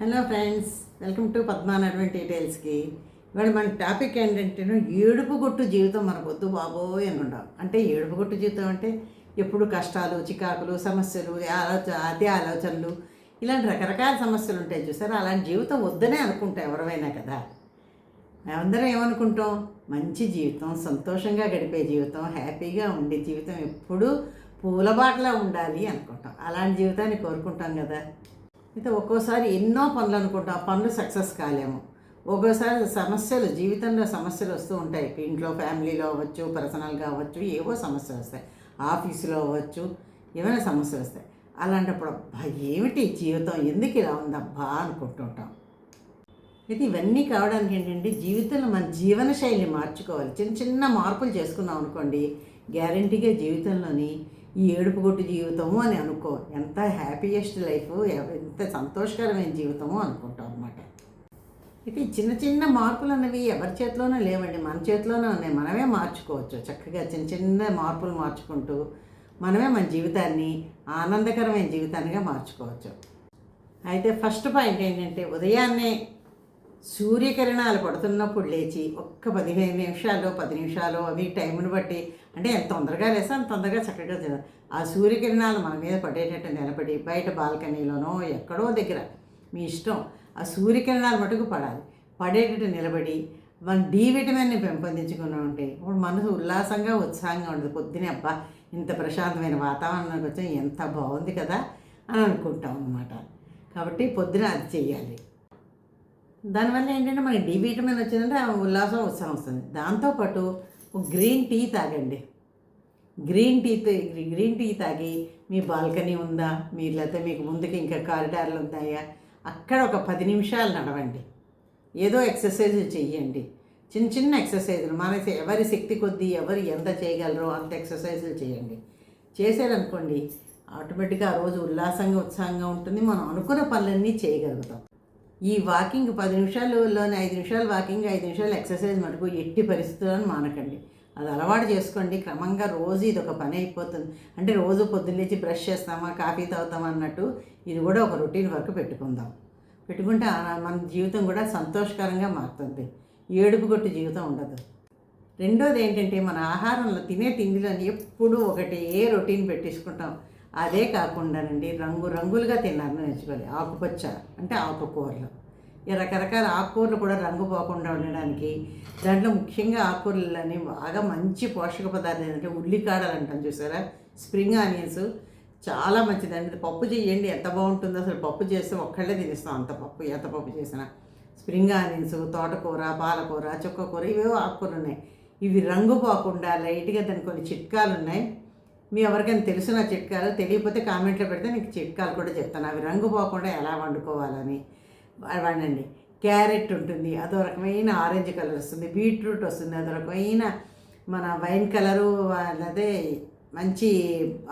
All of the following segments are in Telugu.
హలో ఫ్రెండ్స్ వెల్కమ్ టు పద్మానటువంటి డీటెయిల్స్కి ఇవాళ మన టాపిక్ ఏంటంటే ఏడుపు గొట్టు జీవితం మనకు వద్దు బాబోయ్ అని ఉండాలి అంటే ఏడుపు గొట్టు జీవితం అంటే ఎప్పుడు కష్టాలు చికాకులు సమస్యలు ఆలోచన అదే ఆలోచనలు ఇలాంటి రకరకాల సమస్యలు ఉంటాయి చూసారా? అలాంటి జీవితం వద్దనే అనుకుంటాం ఎవరైనా కదా. అందరం ఏమనుకుంటాం? మంచి జీవితం సంతోషంగా గడిపే జీవితం హ్యాపీగా ఉండే జీవితం ఎప్పుడూ పూలబాటలా ఉండాలి అనుకుంటాం. అలాంటి జీవితాన్ని కోరుకుంటాం కదా. అయితే ఒక్కోసారి ఎన్నో పనులు అనుకుంటాం ఆ పనులు సక్సెస్ కాలేము. ఒక్కోసారి సమస్యలు జీవితంలో సమస్యలు వస్తూ ఉంటాయి. ఇంట్లో ఫ్యామిలీలో అవ్వచ్చు పర్సనల్గా అవ్వచ్చు ఏవో సమస్యలు వస్తాయి. ఆఫీసులో అవ్వచ్చు ఏమైనా సమస్యలు వస్తాయి. అలాంటప్పుడు అబ్బా ఏమిటి జీవితం? ఎందుకు ఇలా ఉందబ్బా అనుకుంటుంటాం. అయితే ఇవన్నీ కావడానికి ఏంటంటే జీవితంలో మన జీవన శైలి మార్చుకోవాలి. చిన్న చిన్న మార్పులు చేసుకున్నాం అనుకోండి గ్యారంటీగా జీవితంలోని ఈ ఏడుపు కొట్టు జీవితము అని అనుకో. ఎంత హ్యాపీయెస్ట్ లైఫ్ ఎంత సంతోషకరమైన జీవితము అనుకుంటాం అనమాట అయితే చిన్న చిన్న మార్పులు అనేవి ఎవరి చేతిలోనూ లేవండి. మన చేతిలోనే ఉన్నాయి. మనమే మార్చుకోవచ్చు. చక్కగా చిన్న చిన్న మార్పులు మార్చుకుంటూ మనమే మన జీవితాన్ని ఆనందకరమైన జీవితాన్నిగా మార్చుకోవచ్చు. అయితే ఫస్ట్ పాయింట్ ఏంటంటే ఉదయాన్నే సూర్యకిరణాలు పడుతున్నప్పుడు లేచి ఒక్క పదిహేను నిమిషాలు పది నిమిషాలు అవి టైంని బట్టి అంటే ఎంత తొందరగా లేస్తే అంత తొందరగా చక్కగా చదవాలి ఆ సూర్యకిరణాలు మన మీద పడేటట్టు నిలబడి బయట బాల్కనీలోనో ఎక్కడో దగ్గర మీ ఇష్టం ఆ సూర్యకిరణాలు మటుకు పడాలి. పడేటట్టు నిలబడి మన డి విటమిన్ని పెంపొందించుకుని ఉంటే ఇప్పుడు మనసు ఉల్లాసంగా ఉత్సాహంగా ఉండదు. పొద్దునే అబ్బా ఇంత ప్రశాంతమైన వాతావరణానికి వచ్చాం ఎంత బాగుంది కదా అని అనుకుంటాం అన్నమాట. కాబట్టి పొద్దున అది చెయ్యాలి. దానివల్ల ఏంటంటే మనకి డి విటమిన్ వచ్చిందంటే ఆ ఉల్లాసం ఉత్సాహం వస్తుంది. దాంతోపాటు గ్రీన్ టీ తాగండి. గ్రీన్ టీ గ్రీన్ టీ తాగి మీ బాల్కనీ ఉందా? మీ లేకపోతే మీకు ముందుకి ఇంకా కారిడార్లు ఉంటాయా అక్కడ ఒక పది నిమిషాలు నడవండి. ఏదో ఎక్సర్సైజ్ చెయ్యండి. చిన్న చిన్న ఎక్సర్సైజులు మన ఎవరి శక్తి కొద్దీ ఎవరు ఎంత చేయగలరో అంత ఎక్సర్సైజులు చేయండి. చేశారనుకోండి ఆటోమేటిక్గా ఆ రోజు ఉల్లాసంగా ఉత్సాహంగా ఉంటుంది. మనం అనుకున్న పనులన్నీ చేయగలుగుతాం. ఈ వాకింగ్ పది నిమిషాలలోనే ఐదు నిమిషాలు వాకింగ్ ఐదు నిమిషాలు ఎక్సర్సైజ్ మటుకు ఎట్టి పరిస్థితులను మానకండి. అది అలవాటు చేసుకోండి. క్రమంగా రోజు ఇది ఒక పని అయిపోతుంది. అంటే రోజు పొద్దున్న లేచి బ్రష్ చేస్తామా కాఫీ తాగుతామా అన్నట్టు ఇది కూడా ఒక రొటీన్ వర్క్ పెట్టుకుందాం. పెట్టుకుంటే మన జీవితం కూడా సంతోషకరంగా మారుతుంది. ఏడుపు కొట్టి జీవితం ఉండదు. రెండోది ఏంటంటే మన ఆహారంలో తినే తిండిలో ఎప్పుడూ ఒకటే రొటీన్ పెట్టించుకుంటాం. అదే కాకుండానండి రంగు రంగులుగా తిన్నారు నేర్చుకోవాలి ఆకుపచ్చ అంటే ఆకుకూరలు. ఈ రకరకాల ఆకుకూరలు కూడా రంగు పోకుండా ఉండడానికి దాంట్లో ముఖ్యంగా ఆకుకూరలని బాగా మంచి పోషక పదార్థం ఏంటంటే ఉల్లికాడలు అంటాం చూసారా? స్ప్రింగ్ ఆనియన్స్ చాలా మంచిదండి. పప్పు చేయండి ఎంత బాగుంటుందో అసలు పప్పు చేస్తే ఒక్కళ్ళే తినేస్తాం అంత పప్పు ఎంత పప్పు చేసినా. స్ప్రింగ్ ఆనియన్స్ తోటకూర పాలకూర చుక్కకూర ఇవేవో ఆకుకూరలు ఉన్నాయి. ఇవి రంగు పోకుండా లైట్గా దాని కొన్ని చిట్కాలు ఉన్నాయి. మీ ఎవరికైనా తెలుసు నా చిట్కాలు తెలియకపోతే కామెంట్లో పెడితే నీకు చిట్కాలు కూడా చెప్తాను. అవి రంగు పోకుండా ఎలా వండుకోవాలని వండండి. క్యారెట్ ఉంటుంది అదో రకమైన ఆరెంజ్ కలర్ వస్తుంది బీట్రూట్ వస్తుంది అదో రకమైన మన వైన్ కలరు అదే మంచి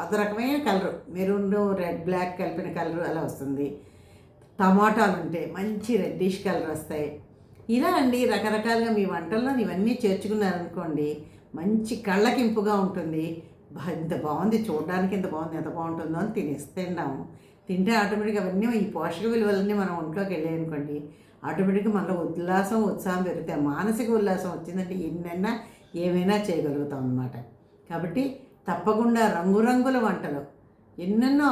అదో రకమైన కలరు మెరూన్ రెడ్ బ్లాక్ కలిపిన కలరు అలా వస్తుంది. టమాటాలు ఉంటాయి మంచి రెడ్డిష్ కలర్ వస్తాయి. ఇలా అండి రకరకాలుగా మీ వంటల్లో ఇవన్నీ చేర్చుకున్నారనుకోండి మంచి కళ్ళకింపుగా ఉంటుంది. ఇంత బాగుంది చూడడానికి ఇంత బాగుంది ఎంత బాగుంటుందో అని తినేసి తిన్నాము తింటే ఆటోమేటిక్గా అవన్నీ ఈ పోషక విలువలన్నీ మనం ఒంట్లోకి వెళ్ళాయి అనుకోండి ఆటోమేటిక్గా మనలో ఉల్లాసం ఉత్సాహం పెరుగుతాయి. మానసిక ఉల్లాసం వచ్చిందంటే ఎన్నైనా ఏమైనా చేయగలుగుతాం అన్నమాట. కాబట్టి తప్పకుండా రంగురంగుల వంటలు ఎన్నెన్నో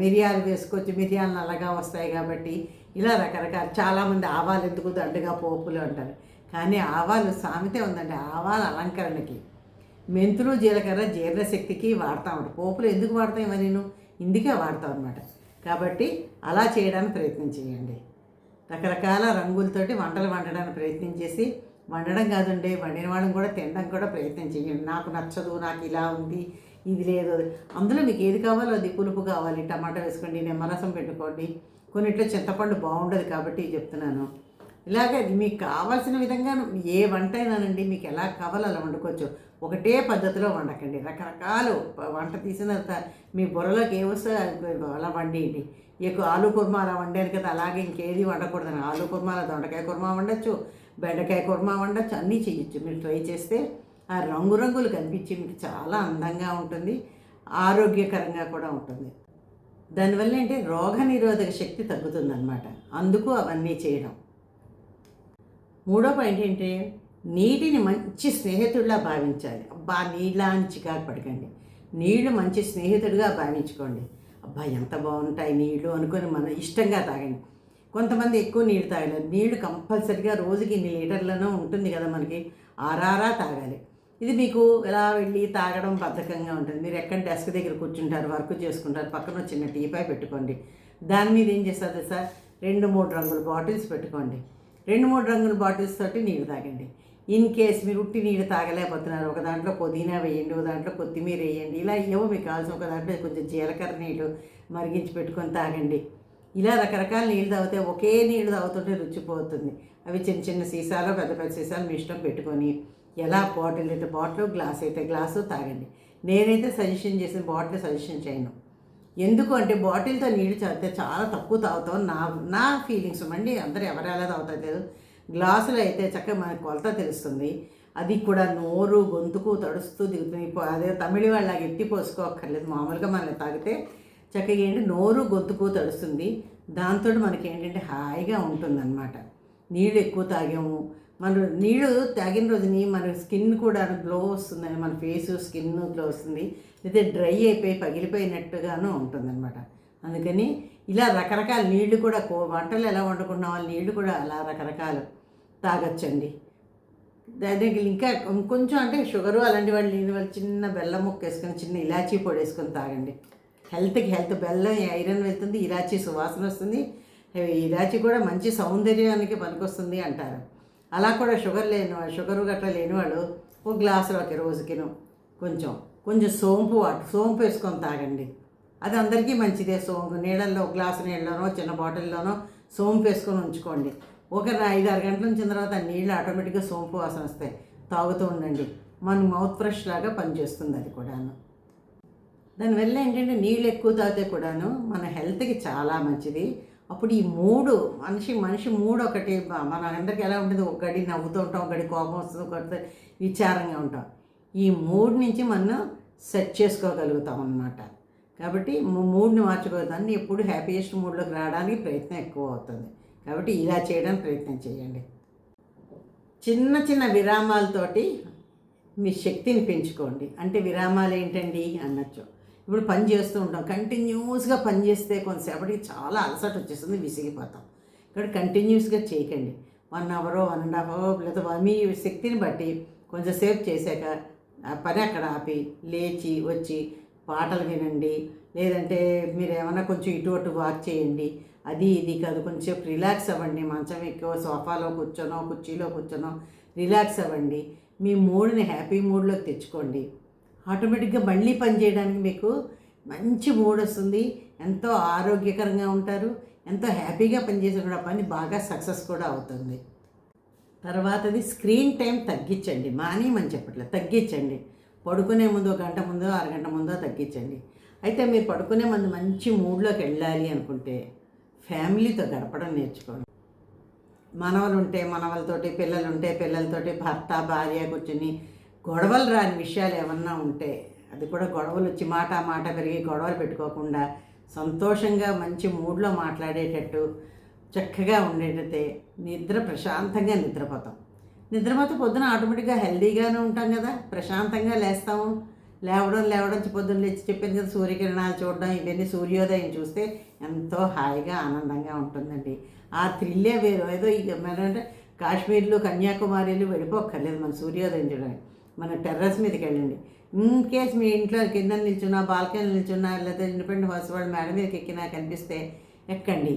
మిరియాలు వేసుకోవచ్చు మిరియాలు నల్లగా వస్తాయి కాబట్టి ఇలా రకరకాల చాలామంది ఆవాలు ఎందుకు దండుగా పోపులు అంటారు. కానీ ఆవాలు సామెతే ఉందండి ఆవాలు అలంకరణకి. మెంతులు జీలకర్ర జీర్ణశక్తికి వాడతాం పోపులు ఎందుకు వాడతాం ఇవన్నీ నేను? ఇందుకే వాడతాం అనమాట కాబట్టి అలా చేయడానికి ప్రయత్నం చేయండి. రకరకాల రంగులతోటి వంటలు వండడానికి ప్రయత్నం చేసి వండడం కాదండి వండిన వాళ్ళని కూడా తినడం కూడా ప్రయత్నం చేయండి. నాకు నచ్చదు నాకు ఇలా ఉంది ఇది లేదు. అందులో మీకు ఏది కావాలో అది పులుపు కావాలి టమాటా వేసుకోండి నిమ్మరసం పెట్టుకోండి. కొన్నిట్లో చింతపండు బాగుండదు కాబట్టి చెప్తున్నాను. ఇలాగే మీకు కావాల్సిన విధంగా ఏ వంట అయినానండి మీకు ఎలా కావాలో అలా వండుకోవచ్చు. ఒకటే పద్ధతిలో వండకండి. రకరకాలు వంట తీసిన తర్వాత మీ బుర్రలోకి ఏ అలా వండేయండి. ఎక్కువ ఆలు కుర్మా అలా వండాను కదా అలాగే ఇంకేది వండకూడదని ఆలు కుర్మా అలా దొండకాయ కుర్మా వండొచ్చు బెండకాయ కుర్మా వండొచ్చు అన్నీ చేయొచ్చు మీరు ట్రై చేస్తే ఆ రంగురంగులు కనిపించి మీకు చాలా అందంగా ఉంటుంది ఆరోగ్యకరంగా కూడా ఉంటుంది. దానివల్ల ఏంటి? రోగ నిరోధక శక్తి తగ్గుతుందన్నమాట. అందుకు అవన్నీ చేయడం. మూడో పాయింట్ ఏంటి? నీటిని మంచి స్నేహితుడిలా భావించాలి. అబ్బా నీళ్ళ అని చికాకు పడకండి. నీళ్ళు మంచి స్నేహితుడిగా భావించుకోండి. అబ్బా ఎంత బాగుంటాయి నీళ్ళు అనుకొని మన ఇష్టంగా తాగండి. కొంతమంది ఎక్కువ నీళ్ళు తాగలేరు. నీళ్ళు కంపల్సరిగా రోజుకి ఇన్ని లీటర్లను ఉంటుంది కదా మనకి. ఆరారా తాగాలి. ఇది మీకు ఎలా వెళ్ళి తాగడం బద్ధకంగా ఉంటుంది. మీరు ఎక్కడ డెస్క్ దగ్గర కూర్చుంటారు వర్క్ చేసుకుంటారు పక్కన చిన్న టీపాయ్ పెట్టుకోండి. దాని మీద ఏం చేస్తారు సార్ రెండు మూడు రంగుల బాటిల్స్ పెట్టుకోండి. రెండు మూడు రంగుల బాటిల్స్ తోటి నీళ్ళు తాగండి. ఇన్ కేస్ మీరు ఉట్టి నీళ్ళు తాగలేకపోతున్నారు ఒక దాంట్లో పుదీనా వేయండి ఒక దాంట్లో కొత్తిమీర వేయండి ఇలా ఏవో మీకు కావాల్సిన ఒక దాంట్లో కొంచెం జీలకర్ర నీళ్ళు మరిగించి పెట్టుకొని తాగండి. ఇలా రకరకాల నీళ్ళు తాగితే ఒకే నీళ్ళు తాగుతుంటే రుచిపోతుంది అవి చిన్న చిన్న సీసాలో పెద్ద పెద్ద సీసాలు మీ ఇష్టం పెట్టుకొని ఎలా బాటిల్ అయితే బాటిల్ గ్లాస్ అయితే గ్లాసు తాగండి. నేనైతే సజెషన్ చేసిన బాటిల్ సజెషన్ చేయను. ఎందుకు అంటే బాటిల్తో నీళ్ళు తాగితే చాలా తక్కువ తాగుతాం నా నా ఫీలింగ్స్. అండి అందరూ ఎవరు ఎలా తాగుతారు లేదు గ్లాసులో అయితే చక్కగా మనకు కొలత తెలుస్తుంది. అది కూడా నోరు గొంతుకు తడుస్తూ దిగుతుంది ఇప్పుడు అదే తమిళ వాళ్ళకి ఎత్తి పోసుకోక్కర్లేదు. మామూలుగా మనం తాగితే చక్కగా ఏంటి నోరు గొంతుకు తడుస్తుంది. దాంతో మనకి ఏంటంటే హాయిగా ఉంటుందన్నమాట. నీళ్ళు ఎక్కువ తాగాము. మన నీళ్ళు తాగిన రోజుని మన స్కిన్ కూడా గ్లో వస్తుందని మన ఫేస్ స్కిన్ గ్లో వస్తుంది. అయితే డ్రై అయిపోయి పగిలిపోయినట్టుగాను ఉంటుందన్నమాట. అందుకని ఇలా రకరకాల నీళ్ళు కూడా వంటలు ఎలా వండుకున్న వాళ్ళు నీళ్ళు కూడా అలా రకరకాలు. తాగొచ్చండి. దానికి ఇంకా కొంచెం అంటే షుగరు అలాంటి వాళ్ళు లేని వాళ్ళు చిన్న బెల్లం ముక్క వేసుకొని చిన్న ఇలాచీ పొడి వేసుకొని తాగండి. హెల్త్కి హెల్త్ బెల్లం ఐరన్ వెళ్తుంది ఇలాచీ సువాసన వస్తుంది. ఇలాచీ కూడా మంచి సౌందర్యానికి పనికొస్తుంది అంటారు. అలా కూడా షుగర్ లేని షుగర్ గట్రా లేని వాళ్ళు ఒక గ్లాసులోకి రోజుకిను కొంచెం కొంచెం సోంపు వాటర్ సోంపు వేసుకొని తాగండి. అది అందరికీ మంచిదే సోంపు. నీళ్ళల్లో ఒక గ్లాసు నీళ్ళలోనో చిన్న బాటిల్లోనో సోంపు వేసుకొని ఉంచుకోండి. ఒక ఐదు ఆరు గంటల నుంచి తర్వాత నీళ్ళు ఆటోమేటిక్గా సోంపు వాసన వస్తాయి తాగుతూ ఉండండి. మన మౌత్ ఫ్రెష్ లాగా పనిచేస్తుంది అది కూడాను. దానివల్ల ఏంటంటే నీళ్ళు ఎక్కువ తాగితే కూడాను మన హెల్త్కి చాలా మంచిది. అప్పుడు ఈ మూడు మనిషి మనిషి మూడు ఒకటి మన అందరికి ఎలా ఉంటుంది? ఒక గడి నవ్వుతూ ఉంటాం ఒక గడి కోపం వస్తుంది ఒకటి విచారంగా ఉంటాం. ఈ మూడు నుంచి మనం సెట్ చేసుకోగలుగుతాం అన్నమాట. కాబట్టి మూడ్ని మార్చుకోవద్దని ఎప్పుడు హ్యాపీయెస్ట్ మూడ్లోకి రావడానికి ప్రయత్నం ఎక్కువ అవుతుంది. కాబట్టి ఇలా చేయడానికి ప్రయత్నం చేయండి. చిన్న చిన్న విరామాలతోటి మీ శక్తిని పెంచుకోండి. అంటే విరామాలు ఏంటండి అనొచ్చు ఇప్పుడు పని చేస్తూ ఉంటాం. కంటిన్యూస్గా పని చేస్తే కొంతసేపటికి చాలా అలసట వచ్చేస్తుంది విసిగిపోతాం. ఇక్కడ కంటిన్యూస్గా చేయకండి. One hour one and half hour లేదా మీ శక్తిని బట్టి కొంచెంసేపు చేశాక ఆ పని అక్కడ ఆపి లేచి వచ్చి పాటలు వినండి. లేదంటే మీరు ఏమైనా కొంచెం ఇటు అటు వాక్ చేయండి. అది ఇది కాదు. కొంచెం రిలాక్స్ అవ్వండి. మంచం ఎక్కువ సోఫాలో కూర్చోనో కుర్చీలో కూర్చోనో రిలాక్స్ అవ్వండి. మీ మూడ్ని హ్యాపీ మూడ్లోకి తెచ్చుకోండి. ఆటోమేటిక్గా మళ్ళీ పని చేయడానికి మీకు మంచి మూడ్ వస్తుంది. ఎంతో ఆరోగ్యకరంగా ఉంటారు. ఎంతో హ్యాపీగా పనిచేసే కూడా పని బాగా సక్సెస్ కూడా అవుతుంది. తర్వాతది స్క్రీన్ టైం తగ్గించండి. మానేయమని చెప్పట్లేదు తగ్గించండి. పడుకునే ముందు ఒక గంట ముందో అరగంట ముందో తగ్గించండి. అయితే మీరు పడుకునే ముందు మంచి మూడ్లోకి వెళ్ళాలి అనుకుంటే ఫ్యామిలీతో గడపడం నేర్చుకోండి మనవలు ఉంటే మనవలతోటి పిల్లలు ఉంటే పిల్లలతోటి భర్త భార్య కూర్చుని గొడవలు రాని విషయాలు ఏమన్నా ఉంటే అది కూడా గొడవలు వచ్చి మాట మాట పెరిగి గొడవలు పెట్టుకోకుండా సంతోషంగా మంచి మూడ్లో మాట్లాడేటట్టు చక్కగా ఉండేటైతే నిద్ర ప్రశాంతంగా నిద్రపోతాం. నిద్రపోతే పొద్దున ఆటోమేటిక్గా హెల్దీగానే ఉంటాం కదా ప్రశాంతంగా లేస్తాము. లేవడం లేవడం పొద్దున్న లేచి చెప్పింది కదా సూర్యకిరణాలు చూడడం ఇవన్నీ సూర్యోదయం చూస్తే ఎంతో హాయిగా ఆనందంగా ఉంటుందండి. ఆ థ్రిల్లే వేరు. ఏదో ఇక అంటే కాశ్మీర్లు కన్యాకుమారిలు వెళ్ళిపోక్కర్లేదు మన సూర్యోదయం చూడడానికి. మన టెర్రస్ మీదకి వెళ్ళండి. ఇన్ కేస్ మీ ఇంట్లో కింద నిల్చున్నా బాల్కనీ నిల్చున్నా లేదా ఇండిపెండెంట్ హౌస్ వాళ్ళు మేడ మీదకి ఎక్కినా కనిపిస్తే ఎక్కండి.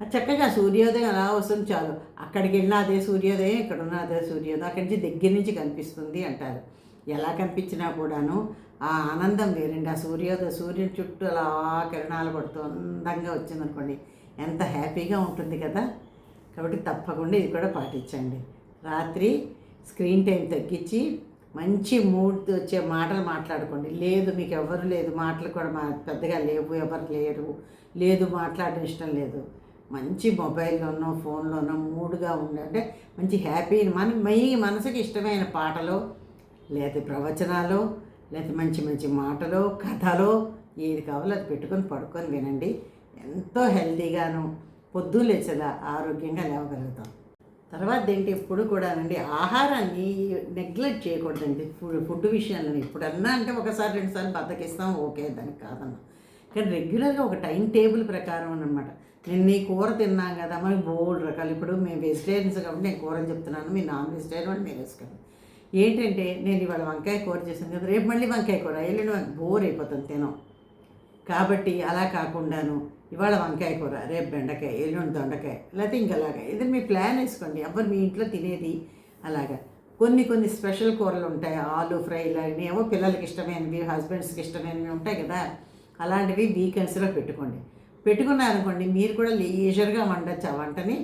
చక్కగా సూర్యోదయం అలా వస్తుంది చాలు. అక్కడికి వెళ్ళినా అదే సూర్యోదయం ఇక్కడ ఉన్న అదే సూర్యోదయం అక్కడి నుంచి దగ్గర నుంచి కనిపిస్తుంది అంటారు. ఎలా కనిపించినా కూడాను ఆ ఆనందం వేరండి. ఆ సూర్యోదయ సూర్యుని చుట్టూ అలా కిరణాలు పడుతూ అందంగా వచ్చిందనుకోండి ఎంత హ్యాపీగా ఉంటుంది కదా! కాబట్టి తప్పకుండా ఇది కూడా పాటించండి. రాత్రి స్క్రీన్ టైం తగ్గించి మంచి మూడ్ వచ్చే మాటలు మాట్లాడుకోండి. లేదు మీకు ఎవరు లేదు మాటలు కూడా మా పెద్దగా లేవు ఎవరు లేరు లేదు మాట్లాడడం ఇష్టం లేదు. మంచి మొబైల్లోనో ఫోన్లోనో మూడ్గా ఉండే అంటే మంచి హ్యాపీ మన మై మనసుకి ఇష్టమైన పాటలు లేదా ప్రవచనాలు లేదా మంచి మంచి మాటలు కథలు ఏది కావాలో అది పెట్టుకొని పడుకొని వినండి. ఎంతో హెల్తీగాను పొద్దు లేచేలా ఆరోగ్యంగా లేవగలుగుతాం. తర్వాత ఏంటి? ఎప్పుడు కూడానండి ఆహారాన్ని నెగ్లెక్ట్ చేయకూడదండి. ఫుడ్ ఫుడ్ విషయాలను. ఇప్పుడన్నా అంటే ఒకసారి రెండుసార్లు బద్దకిస్తాం ఓకే దానికి కాదన్నా. కానీ రెగ్యులర్గా ఒక టైం టేబుల్ ప్రకారం అనమాట నేను నీ కూర తిన్నాం కదా మనకి బోల్డ్ రకాలు. ఇప్పుడు మేము వెజిటేరియన్స్ కాబట్టి నేను కూరని చెప్తున్నాను మీ నాన్ వెజిటేరియన్ అని మీరు వేసుకోండి ఏంటంటే నేను ఇవాళ వంకాయ కూర చేశాను కదా రేపు మళ్ళీ వంకాయ కూర ఎల్లుండి బోర్ అయిపోతుంది తినం. కాబట్టి అలా కాకుండాను ఇవాళ వంకాయ కూర రేపు బెండకాయ ఎల్లుండి దొండకాయ లేకపోతే ఇంకలాగా ఇది మీ ప్లాన్ వేసుకోండి ఎవరు మీ ఇంట్లో తినేది అలాగా. కొన్ని కొన్ని స్పెషల్ కూరలు ఉంటాయి ఆలు ఫ్రై ఇలాంటివి ఏవో పిల్లలకి ఇష్టమైనవి హస్బెండ్స్కి ఇష్టమైనవి ఉంటాయి కదా అలాంటివి వీకెండ్స్లో పెట్టుకోండి. పెట్టుకున్నారనుకోండి మీరు కూడా లీజర్గా వండొచ్చు ఆ వంటని?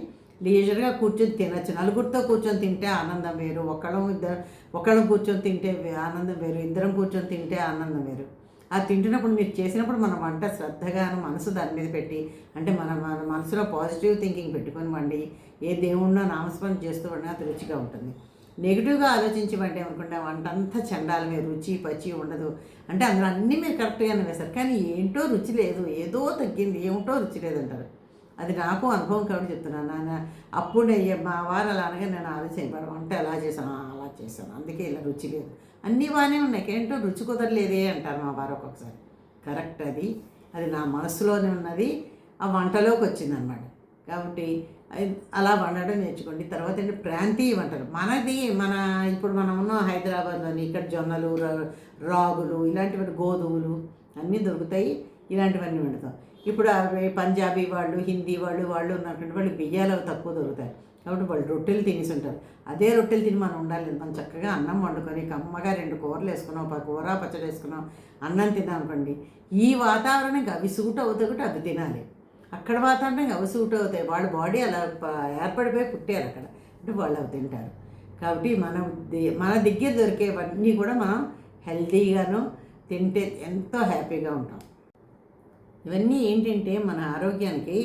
లీజర్గా కూర్చొని తినచ్చు. నలుగురితో కూర్చొని తింటే ఆనందం వేరు. ఒకళ్ళం ఇద్దరు ఒకళ్ళం కూర్చొని తింటే ఆనందం వేరు. ఇద్దరం కూర్చొని తింటే ఆనందం వేరు. అది తింటున్నప్పుడు మీరు చేసినప్పుడు మన వంట శ్రద్ధగాను మనసు దాని మీద పెట్టి అంటే మన మన మనసులో పాజిటివ్ థింకింగ్ పెట్టుకొని వండి ఏ దేవుణ్ణో నామస్మరణ చేస్తూ వండినా అది రుచిగా ఉంటుంది. నెగిటివ్గా ఆలోచించి వండి అనుకుంటే వంట అంతా చండాలమే రుచి పచ్చి ఉండదు. అంటే అందులో అన్నీ మీరు కరెక్ట్గానే వేస్తారు కానీ ఏంటో రుచి లేదు. ఏదో తగ్గింది. ఏమిటో రుచి లేదంటారు. అది నాకు అనుభవం కాబట్టి చెప్తున్నాను నాన్న. అప్పుడు మా వారు అలా అనగా నేను ఆలోచన వంట ఎలా చేశాను? అలా చేశాను. అందుకే ఇలా రుచి లేదు. అన్నీ బాగానే ఉన్నాయి. ఏంటో రుచి కుదరలేదే అంటారు మా వారు ఒక్కొక్కసారి. కరెక్ట్ అది. అది నా మనసులోనే ఉన్నది. ఆ వంటలోకి వచ్చిందనమాట. కాబట్టి అలా వండడం నేర్చుకోండి. తర్వాత ఏంటి? ప్రాంతీయ వంటలు. మనది మన ఇప్పుడు మనం ఉన్న హైదరాబాద్లోని ఇక్కడ జొన్నలు రాగులు ఇలాంటివి గోధుమలు అన్నీ దొరుకుతాయి. ఇలాంటివన్నీ వండుతాం. ఇప్పుడు అవి పంజాబీ వాళ్ళు హిందీ వాళ్ళు వాళ్ళు ఉన్నటువంటి వాళ్ళు బియ్యాలు అవి తక్కువ దొరుకుతాయి. కాబట్టి వాళ్ళు రొట్టెలు తినేసి ఉంటారు. అదే రొట్టెలు తిని మనం ఉండాలి. మనం చక్కగా అన్నం వండుకొని కమ్మగా రెండు కూరలు వేసుకున్నాం ఒక కూర పచ్చడి వేసుకున్నాం అన్నం తిన్నాం అనుకోండి ఈ వాతావరణం అవి సూట్ అవుతాయి అవి తినాలి. అక్కడ వాతావరణం అవి సూట్ అవుతాయి. వాళ్ళ బాడీ అలా ఏర్పడిపోయి పుట్టారు అక్కడ. అంటే వాళ్ళు అవి తింటారు. కాబట్టి మనం మన దగ్గర దొరికేవన్నీ కూడా మనం హెల్తీగాను తింటే ఎంతో హ్యాపీగా ఉంటాం. ఇవన్నీ ఏంటంటే మన ఆరోగ్యానికి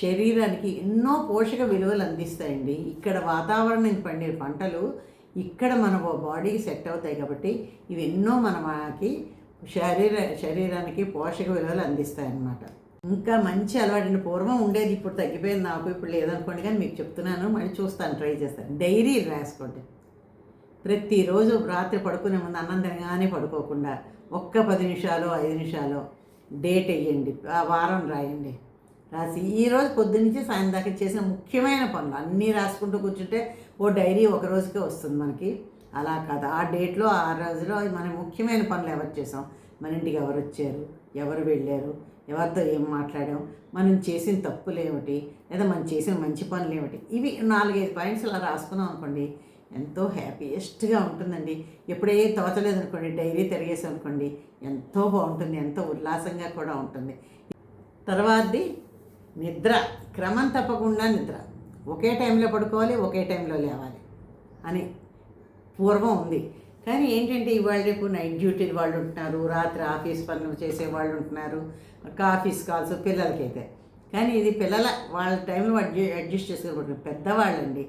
శరీరానికి ఎన్నో పోషక విలువలు అందిస్తాయండి. ఇక్కడ వాతావరణం పండే పంటలు ఇక్కడ మన బాడీకి సెట్ అవుతాయి కాబట్టి ఇవి ఎన్నో మన మనకి శరీర శరీరానికి పోషక విలువలు అందిస్తాయి అన్నమాట ఇంకా మంచి అలవాటు పూర్వం ఉండేది ఇప్పుడు తగ్గిపోయింది నాకు ఇప్పుడు లేదనుకోండి కానీ మీకు చెప్తున్నాను. మళ్ళీ చూస్తాను ట్రై చేస్తాను. డైరీ రాసుకోండి. ప్రతిరోజు రాత్రి పడుకునే ముందు అన్నం తినగానే పడుకోకుండా ఒక్క పది నిమిషాలు ఐదు నిమిషాలు డేట్ వేయండి ఆ వారం రాయండి. రాసి ఈరోజు పొద్దున్నుంచి సాయం దాకా చేసిన ముఖ్యమైన పనులు. అన్నీ రాసుకుంటూ కూర్చుంటే ఓ డైరీ ఒక రోజుకే వస్తుంది మనకి. అలా కాదు. ఆ డేట్లో ఆ రోజులో మన ముఖ్యమైన పనులు ఎవరు చేసాం? మన ఇంటికి ఎవరు వచ్చారు? ఎవరు వెళ్ళారు? ఎవరితో ఏం మాట్లాడాం? మనం చేసిన తప్పులు ఏమిటి? లేదా మనం చేసిన మంచి పనులు ఏమిటి? ఇవి నాలుగైదు పాయింట్స్ ఇలా రాసుకున్నాం అనుకోండి ఎంతో హ్యాపీయెస్ట్గా ఉంటుందండి. ఎప్పుడే తోచలేదు అనుకోండి డైరీ తిరిగేసి అనుకోండి ఎంతో బాగుంటుంది ఎంతో ఉల్లాసంగా కూడా ఉంటుంది. తర్వాతది నిద్ర క్రమం తప్పకుండా నిద్ర. ఒకే టైంలో పడుకోవాలి ఒకే టైంలో లేవాలి అని పూర్వం ఉంది. కానీ ఏంటంటే ఇవాళ రేపు నైట్ డ్యూటీ వాళ్ళు ఉంటున్నారు రాత్రి ఆఫీస్ పనులు చేసే వాళ్ళు ఉంటున్నారు ఆఫీస్ కాల్స్ పిల్లలకైతే. కానీ ఇది పిల్లల వాళ్ళ టైంలో అడ్జస్ట్ చేసుకోబడుతుంది పెద్దవాళ్ళండి.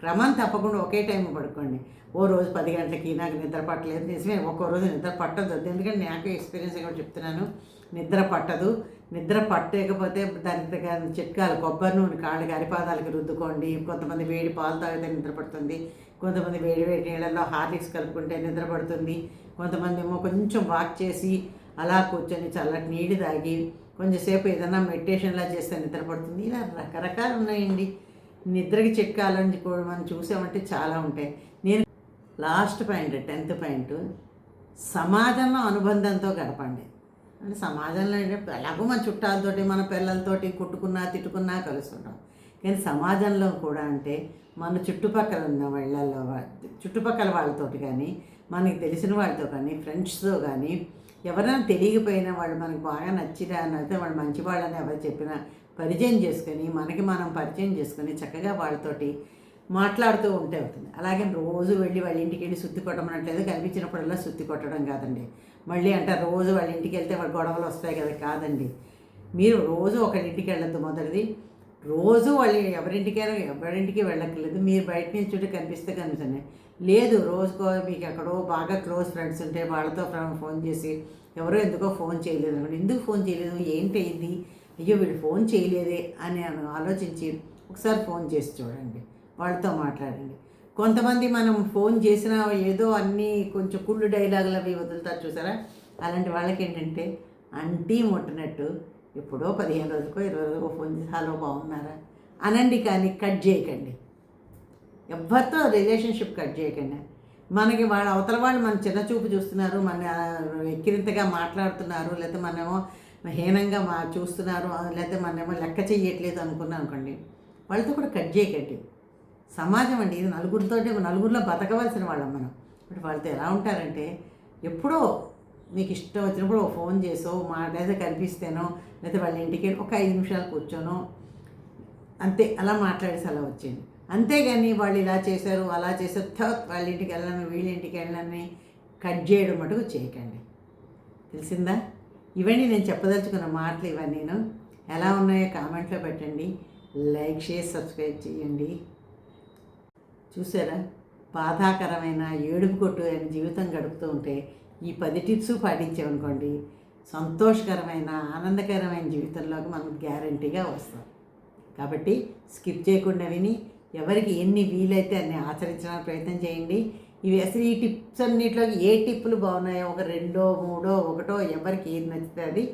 క్రమం తప్పకుండా ఒకే టైం పడుకోండి. ఓ రోజు పది గంటలకి నాకు నిద్ర పట్టలేదు. నిజమే ఒక్కో రోజు నిద్ర పట్టదు. ఎందుకంటే నాకు ఎక్స్పీరియన్స్ కూడా చెప్తున్నాను. నిద్ర పట్టదు. నిద్ర పట్టకపోతే దానికి చిట్కాలు కొబ్బరి నూనె కాళ్ళకి అరిపాదాలకి రుద్దుకోండి. కొంతమంది వేడి పాలు తాగితే నిద్ర పడుతుంది. కొంతమంది వేడి వేడి నీళ్ళల్లో హార్లిక్స్ కలుపుకుంటే నిద్ర పడుతుంది. కొంతమంది ఏమో కొంచెం వాక్ చేసి అలా కూర్చొని చల్లటి నీళ్ళు తాగి కొంచెంసేపు ఏదైనా మెడిటేషన్లా చేస్తే నిద్ర పడుతుంది. ఇలా రకరకాలు ఉన్నాయండి. నిద్రకి చిట్కాలని కూడా మనం చూసామంటే చాలా ఉంటాయి. నేను లాస్ట్ పాయింట్ టెన్త్ పాయింట్ సమాజంలో అనుబంధంతో గడపండి. అంటే సమాజంలో అంటే ఎలాగో మన చుట్టాలతోటి మన పిల్లలతోటి కొట్టుకున్నా తిట్టుకున్నా కలుస్తుంటాం కానీ సమాజంలో కూడా అంటే మన చుట్టుపక్కల ఉన్న వాళ్ళల్లో చుట్టుపక్కల వాళ్ళతోటి కానీ మనకి తెలిసిన వాళ్ళతో కానీ ఫ్రెండ్స్తో కానీ ఎవరైనా తెలియకపోయినా వాళ్ళు మనకు బాగా నచ్చినా అయితే వాళ్ళు మంచి వాళ్ళని ఎవరు చెప్పినా పరిచయం చేసుకొని మనకి మనం పరిచయం చేసుకొని చక్కగా వాళ్ళతోటి మాట్లాడుతూ ఉంటే అవుతుంది. అలాగే రోజు వెళ్ళి వాళ్ళ ఇంటికి వెళ్ళి సుత్తి కొట్టమనట్లేదు కనిపించినప్పుడల్లా సుత్తి కొట్టడం కాదండి. మళ్ళీ అంటారు రోజు వాళ్ళ ఇంటికి వెళ్తే వాళ్ళ గొడవలు వస్తాయి కదా కాదండి. మీరు రోజు ఒకళ్ళ ఇంటికి మొదటిది. రోజు వాళ్ళు ఎవరింటికైనా ఎవరింటికి వెళ్ళక్కర్లేదు. మీరు బయట నుంచి చుట్టూ కనిపిస్తే కనిపిస్తుంది. లేదు రోజుకో మీకు ఎక్కడో బాగా క్లోజ్ ఫ్రెండ్స్ ఉంటే వాళ్ళతో ఫోన్ చేసి ఎవరో ఎందుకో ఫోన్ చేయలేదు అనుకోండి. ఎందుకు ఫోన్ చేయలేదు? ఏంటి అయింది? అయ్యో వీడు ఫోన్ చేయలేదే అని ఆలోచించి ఒకసారి ఫోన్ చేసి చూడండి. వాళ్ళతో మాట్లాడండి. కొంతమంది మనం ఫోన్ చేసినా ఏదో అన్నీ కొంచెం కుళ్ళు డైలాగులు అవి వదులుతారు చూసారా? అలాంటి వాళ్ళకి ఏంటంటే అంటీ ముట్టినట్టు ఎప్పుడో పదిహేను రోజులకో ఇరవై రోజులకో ఫోన్ చేసి హలో బాగున్నారా? అనండి కానీ కట్ చేయకండి. ఎవరితో రిలేషన్షిప్ కట్ చేయకండి. మనకి వాళ్ళ అవతల వాళ్ళు మన చిన్న చూపు చూస్తున్నారు మన ఎక్కిరింతగా మాట్లాడుతున్నారు లేకపోతే మనము హీనంగా మా చూస్తున్నారు లేకపోతే మనమేమో లెక్క చేయట్లేదు అనుకున్నాం అనుకోండి వాళ్ళతో కూడా కట్ చేయకండి సమాజం అండి ఇది నలుగురితో నలుగురిలో బతకవలసిన వాళ్ళం మనం. ఇప్పుడు వాళ్ళతో ఎలా ఉంటారంటే ఎప్పుడో మీకు ఇష్టం వచ్చినప్పుడు ఓ ఫోన్ చేసో మా లేదా కనిపిస్తేనో లేకపోతే వాళ్ళ ఇంటికి ఒక ఐదు నిమిషాలు కూర్చోనో అంతే అలా మాట్లాడేసి అలా వచ్చింది అంతేగాని వాళ్ళు ఇలా చేశారు అలా చేశారు వాళ్ళ ఇంటికి వెళ్ళాను వీళ్ళ ఇంటికి వెళ్ళాలని కట్ చేయడం మటుకు చేయకండి. తెలిసిందా? ఇవన్నీ నేను చెప్పదలుచుకున్న మాటలు ఇవన్నీ నేను. ఎలా ఉన్నాయో కామెంట్లో పెట్టండి. లైక్ షేర్ సబ్స్క్రైబ్ చేయండి. చూసారా? బాధాకరమైన ఏడుపు కొట్టు అని జీవితం గడుపుతూ ఉంటే ఈ పది టిప్స్ పాటించామనుకోండి సంతోషకరమైన ఆనందకరమైన జీవితంలోకి మనం గ్యారంటీగా వస్తాం. కాబట్టి స్కిప్ చేయకుండా విని ఎవరికి ఎన్ని వీలైతే అన్ని ఆచరించడానికి ప్రయత్నం చేయండి. ఇవి అసలు ఈ టిప్స్ అన్నిటిలోకి ఏ టిప్పులు బాగున్నాయో ఒక రెండో మూడో ఒకటో ఎవరికి ఏది నచ్చితే అది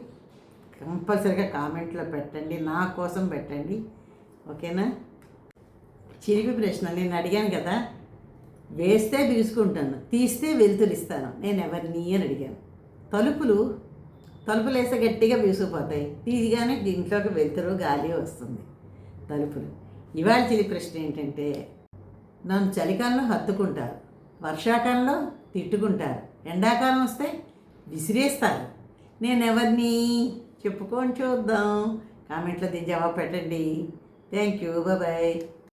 కంపల్సరిగా కామెంట్లో పెట్టండి నా కోసం పెట్టండి. ఓకేనా? చిరిపి ప్రశ్న నేను అడిగాను కదా వేస్తే బిగుసుకుంటాను తీస్తే వెలుతురు ఇస్తాను నేను ఎవరిని అని అడిగాను. తలుపులు తలుపులు వేస్తే గట్టిగా బిగుసుకుపోతాయి తీయగానే ఇంట్లోకి వెలుతురు గాలి వస్తుంది. తలుపులు. ఇవాళ చిలి ప్రశ్న ఏంటంటే నన్ను చలికాలంలో హత్తుకుంటారు. వర్షాకాలంలో తిట్టుకుంటారు. ఎండాకాలం వస్తే విసిరేస్తారు. నేను ఎవరిని చెప్పుకొని చూద్దాం. కామెంట్లో దీని జవాబు పెట్టండి. Thank you bye